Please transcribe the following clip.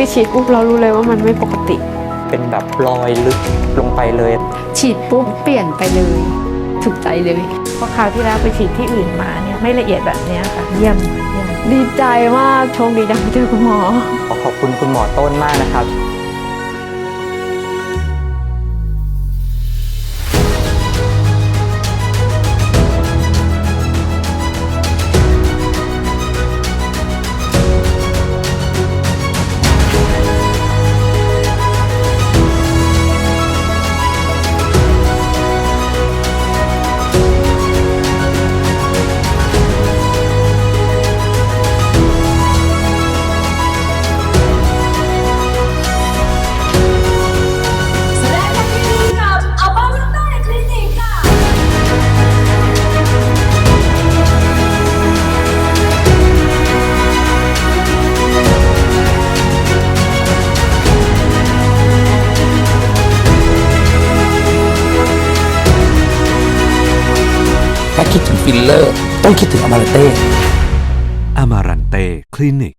คือฉีดปุ๊บเรารู้เลยว่ามันไม่ปกติ เป็นแบบรอยลึกลงไปเลย ฉีดปุ๊บเปลี่ยนไปเลย ถูกใจเลยเพราะคราวที่แล้วไปฉีดที่อื่นมาเนี่ยไม่ละเอียดแบบเนี้ยค่ะ เยี่ยมเยี่ยมดีใจมากโชคดีจังที่เจอคุณหมอขอขอบคุณคุณหมอต้นมากนะครับ ถ้าคิดถึงฟิลเลอร์ ต้องคิดถึงอมาราเต้ อมารันเต้คลินิก